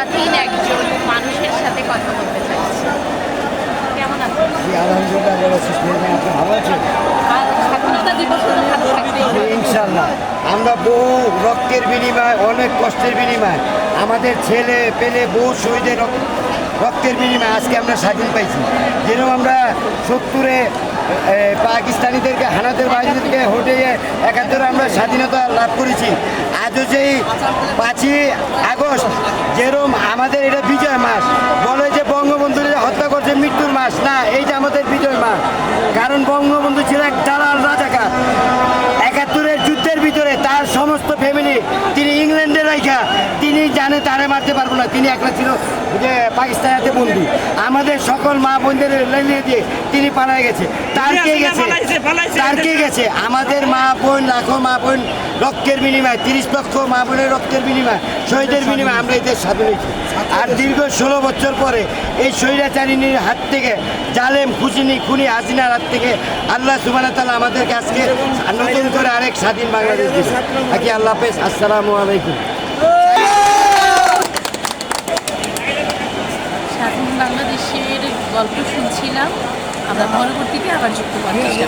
স্বাধীন একজন মানুষের সাথে কথা বলতে চাইছি। কেমন আছেন? ভালো আছি। স্নেহা, আপনি? ভালো আছেন? স্বাধীনতা দিবস তো ভালো থাকতেই জি, হবে। ইনশাল্লাহ আমরা বহু রক্তের বিনিময় অনেক কষ্টের বিনিময় আমাদের ছেলে পেলে বহু শহীদের রক্তের বিনিময়ে আজকে আমরা স্বাধীন পাইছি। যেরকম আমরা সত্তরে পাকিস্তানিদেরকে হানাদের বাহিনীদেরকে হটিয়ে একাত্তরে আমরা স্বাধীনতা লাভ করেছি। আজও সেই পাঁচই আগস্ট যেরকম আমাদের এটা বিজয় মাস। বলে যে বঙ্গবন্ধু হত্যা করছে মৃত্যুর মাস। না এইটা আমাদের বিজয় মাস। কারণ বঙ্গবন্ধু ছিল এক দালাল রাজাকার। একাত্তরের যুদ্ধের ভিতরে তার সমস্ত তিনি জানে তারে মারতে পারব না। তিনি একলা ছিল যে পাকিস্তানেতে বন্দী আমাদের সকল মা বোনদের লেলিয়ে দিয়ে তিনি পালায় গেছে। তার কে গেছে? তার কে গেছে? আমাদের মা বোন লাখো মা বোন রক্তের বিনিময় তিরিশ লক্ষ মা বোনের রক্তের বিনিময় শহীদের বিনিময় আমরা এই দেশ স্বাধীন হয়েছি। আর দীর্ঘ ষোলো বছর পরে এই স্বৈরাচারিনীর হাত থেকে জালেম খুশিনি খুনি হাসিনার হাত থেকে আল্লাহ সুবান তালা আমাদেরকে আজকে নতুন করে আরেক স্বাধীন বাংলাদেশ আকি আল্লাহ হাফেজ আসসালামু আলাইকুম স্বাধীন বাংলাদেশের গল্প শুনছিলাম আমরা পরবর্তীতে আবার যুক্ত করার চেষ্টা।